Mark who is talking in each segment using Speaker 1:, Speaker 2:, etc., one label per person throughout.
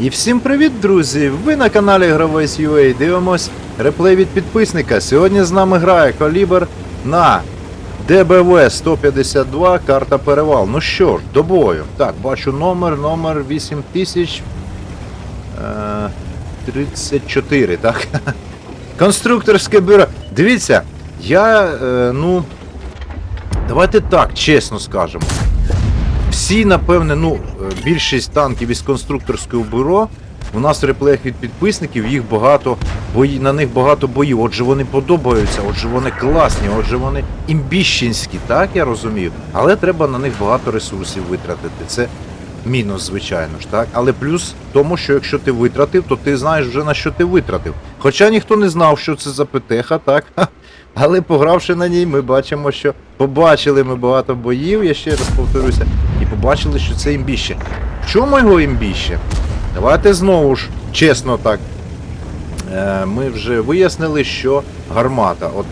Speaker 1: І всім привіт, друзі! Ви на каналі Гравець UA дивимось реплей від підписника. Сьогодні з нами грає Калібр на ДБВ 152, карта перевал. Ну що ж, до бою. Так, бачу номер, номер 8034, так? Конструкторське бюро. Дивіться, я, е, ну. Давайте так, чесно скажемо. Всі, напевне, ну, е, більшість танків із конструкторського бюро. У нас в реплеях від підписників їх багато, бої, на них багато боїв. Отже, вони подобаються, отже, вони класні, отже, вони імбіщенські, так я розумію. Але треба на них багато ресурсів витратити. Це мінус, звичайно ж, так. Але плюс в тому, що якщо ти витратив, то ти знаєш вже на що ти витратив. Хоча ніхто не знав, що це за ПТХ, так. Але погравши на ній, ми бачимо, що побачили ми багато боїв, я ще раз повторюся, і побачили, що це імбіще. В чому його імбіще? Давайте знову ж чесно так. Е, Ми вже вияснили, що гармата, от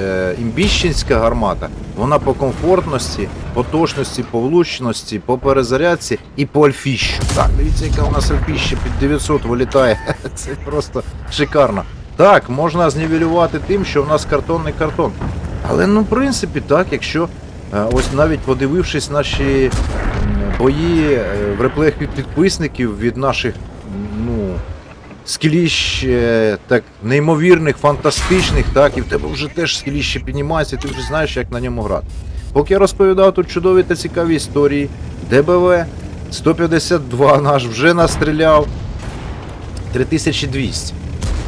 Speaker 1: е, імбіщенська гармата, вона по комфортності, по точності, по влучності, по перезарядці і по альфіщу. Так, дивіться, яка у нас альфіща під 900 вилітає. Це просто шикарно. Так, можна знівелювати тим, що в нас картонний картон. Але ну, в принципі, так, якщо е, ось навіть подивившись наші бої е, в реплеях від підписників, від наших, ну, скіліщ е, так неймовірних, фантастичних, так, і в тебе вже теж скіліще піднімається, ти вже знаєш, як на ньому грати. Поки я розповідав тут чудові та цікаві історії, ДБВ 152 наш вже настріляв 3200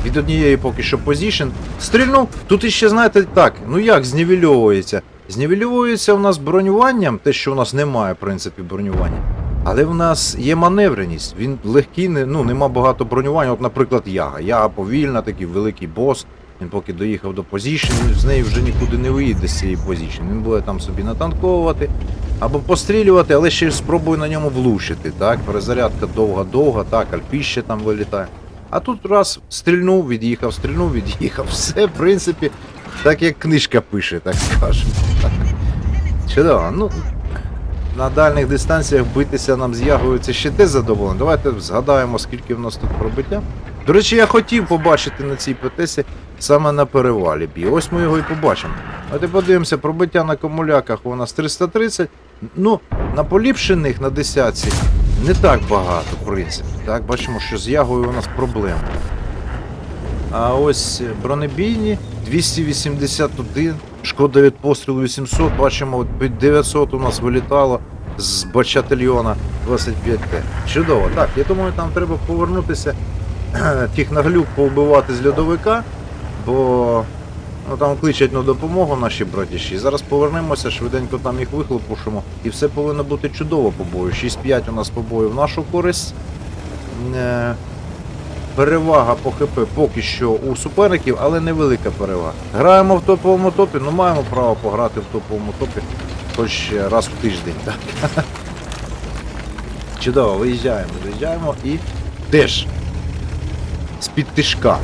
Speaker 1: від однієї поки що позішн. Стрільнув. Тут іще, знаєте, так, ну як знівельовується? Знівельовується у нас бронюванням, те, що у нас немає, в принципі, бронювання. Але в нас є маневреність. Він легкий, не, ну, нема багато бронювання. От, наприклад, Яга. Яга повільна, такий великий бос. Він поки доїхав до позішн, з неї вже нікуди не виїде з цієї позішн. Він буде там собі натанковувати або пострілювати, але ще й спробує на ньому влучити. Так, перезарядка довга-довга, так, альпіще там вилітає. А тут раз стрільнув, від'їхав, стрільнув, від'їхав. Все, в принципі, так як книжка пише, так скажемо. Чудово. Ну, на дальніх дистанціях битися нам з ягою це ще те задоволено. Давайте згадаємо, скільки в нас тут пробиття. До речі, я хотів побачити на цій ПТСі саме на перевалі бій. Ось ми його і побачимо. Ти подивимося, пробиття на комуляках у нас 330. Ну, на поліпшених на десятці не так багато, в принципі. Так, бачимо, що з ягою у нас проблема. А ось бронебійні 281, шкода від пострілу 800, бачимо, от під 900 у нас вилітало з бачательйона 25Т. Чудово. Так, я думаю, там треба повернутися, тих наглюк повбивати з льодовика, бо ну, там кличуть на допомогу наші братіші. Зараз повернемося, швиденько там їх вихлопушимо, і все повинно бути чудово по бою. 6-5 у нас по бою в нашу користь. Е, перевага по ХП поки що у суперників, але невелика перевага. Граємо в топовому топі, ну маємо право пограти в топовому топі хоч раз в тиждень. Так? Чудово, виїжджаємо, виїжджаємо і теж з-під тишка.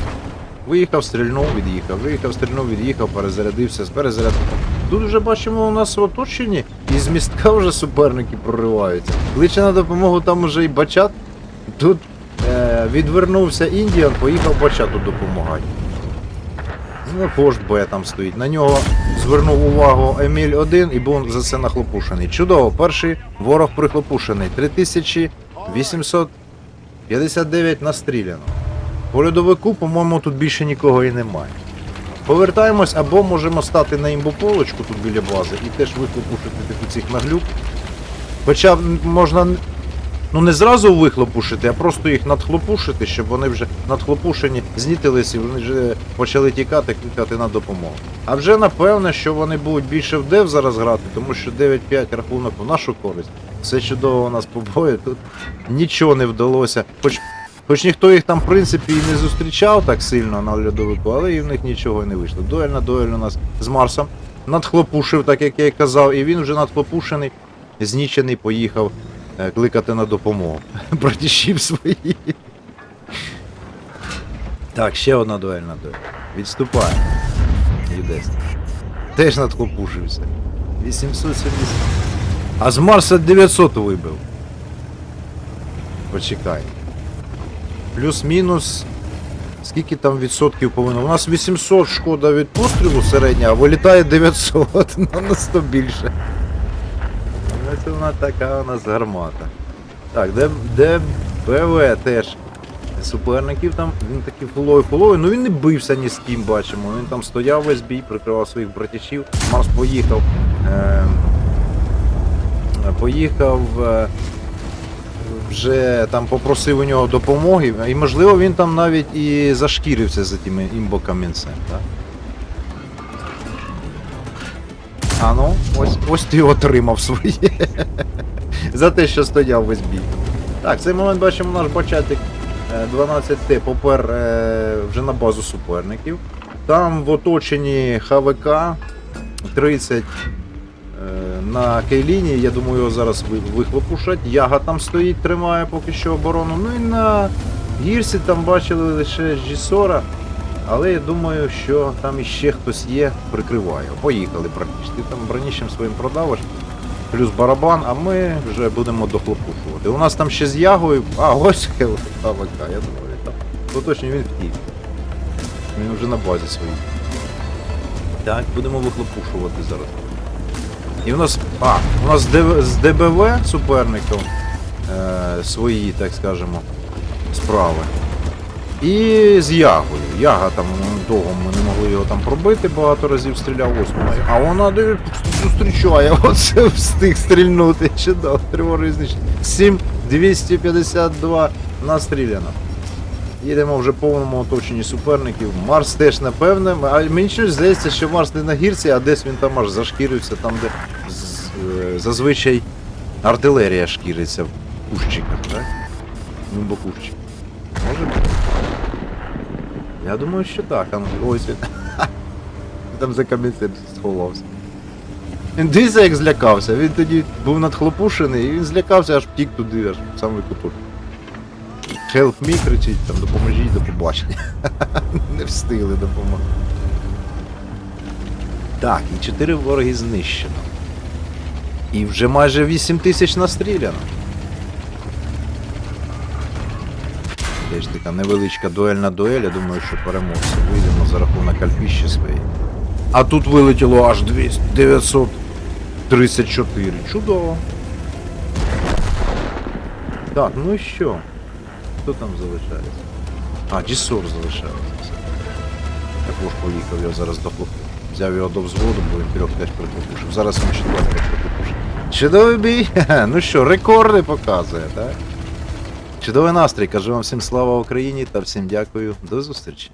Speaker 1: Виїхав, стрільнув, від'їхав, виїхав, стрільнув, від'їхав, перезарядився, з перезарядки. Тут вже бачимо у нас в оточенні, і з містка вже суперники прориваються. Кличе на допомогу там уже і бачат. Тут е, відвернувся Індіан, поїхав бачату допомагати. Ну, Фошт Б там стоїть. На нього звернув увагу Еміль 1 і був за це нахлопушений. Чудово, перший ворог прихлопушений. 3859 настріляно. По льодовику, по-моєму, тут більше нікого і немає. Повертаємось або можемо стати на імбополочку тут біля бази і теж вихлопушити типу цих наглюк. Хоча можна ну не зразу вихлопушити, а просто їх надхлопушити, щоб вони вже надхлопушені, знітились і вони вже почали тікати, кликати на допомогу. А вже напевне, що вони будуть більше в дев зараз грати, тому що 9-5 рахунок в нашу користь. Все чудово у нас по бою. Тут нічого не вдалося. Хоч, хоч ніхто їх там, в принципі, і не зустрічав так сильно на льодовику, але і в них нічого не вийшло. Дуель на дуель у нас з Марсом надхлопушив, так як я і казав, і він вже надхлопушений, знічений, поїхав е, кликати на допомогу. Братішів свої. Так, ще одна дуель на дуель. Відступає. Юдес. Теж надхлопушився. 870. А з Марса 900 вибив. Почекай. Плюс-мінус. Скільки там відсотків повинно? У нас 800 шкода від пострілу середня, а вилітає 900, ну на 100 більше. Це вона така у нас гармата. Так, де, де БВ теж. Суперників там, він такий фуловий фуловий, ну він не бився ні з ким, бачимо. Він там стояв весь бій, прикривав своїх братячів. Марс поїхав. Е, поїхав. Е, вже там попросив у нього допомоги, і можливо він там навіть і зашкірився за тим імбокамінцем, так? А ну, ось, ось ти отримав своє. за те, що стояв весь бій. Так, в цей момент бачимо наш бачатик 12Т попер е, вже на базу суперників. Там в оточенні ХВК 30 е, на кейлінії, я думаю, його зараз вихлопушать. Яга там стоїть, тримає поки що оборону. Ну і на гірсі там бачили лише G40, але я думаю, що там іще хтось є, прикриває. Поїхали практично. Ти там бронічим своїм продавиш. Плюс барабан, а ми вже будемо дохлопушувати. У нас там ще з ягою. А, ось ХВК, я думаю, там. То точно він втік. Він вже на базі своїй. Так, будемо вихлопушувати зараз. І в нас. А, у нас з ДБВ суперником е, свої, так скажемо, справи. І з Ягою. Яга там ну, довго ми не могли його там пробити, багато разів стріляв, ось. А вона зустрічає, оце встиг стрільнути. Чудово, тривожний знищення. 7 252 настріляно. Їдемо вже повному оточенні суперників. Марс теж напевне. А мені щось здається, що Марс не на гірці, а десь він там аж зашкірився, там, де е, зазвичай артилерія шкіриться в кущиках, так? Ну, кущик. Може бути. Я думаю, що так. Ось він. Там за камінцем сховався. Він дивиться, як злякався. Він тоді був надхлопушений і він злякався, аж втік туди, аж в самий куток. Help me кричить, там допоможіть до побачення. Не встигли допомогти. Так, і 4 вороги знищено. І вже майже 8 тисяч настріляно. Теж така невеличка дуельна дуель, я думаю, що переможці вийдемо за рахунок альфіщі своєї. А тут вилетіло аж 200, 934. Чудово. Так, ну і що? Хто там залишається? А, Дісор залишається. Також поїхав, я зараз до хлопців. Взяв його до взводу, бо він трьох теж прихлопушив. Зараз він четвертого прихлопушив. Чудовий бій! Ну що, рекорди показує, так? Чудовий настрій. Кажу вам всім слава Україні та всім дякую. До зустрічі.